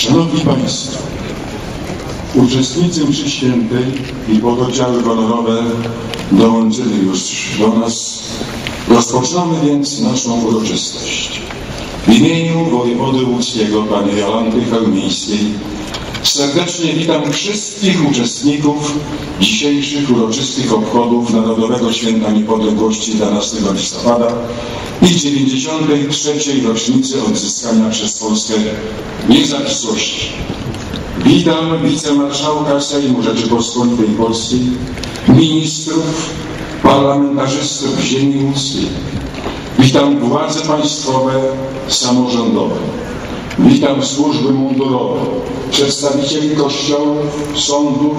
Szanowni Państwo, uczestnicy mszy świętej i pododdziały honorowe dołączyli już do nas. Rozpoczynamy więc naszą uroczystość. W imieniu wojewody łódzkiego, pani Jolanty Chełmińskiej, serdecznie witam wszystkich uczestników dzisiejszych uroczystych obchodów Narodowego Święta Niepodległości 11 listopada i 93. rocznicy odzyskania przez Polskę niezawisłości. Witam wicemarszałka Sejmu Rzeczypospolitej Polskiej, ministrów, parlamentarzystów ziemi łódzkiej. Witam władze państwowe, samorządowe. Witam służby mundurowe, przedstawicieli kościołów, sądów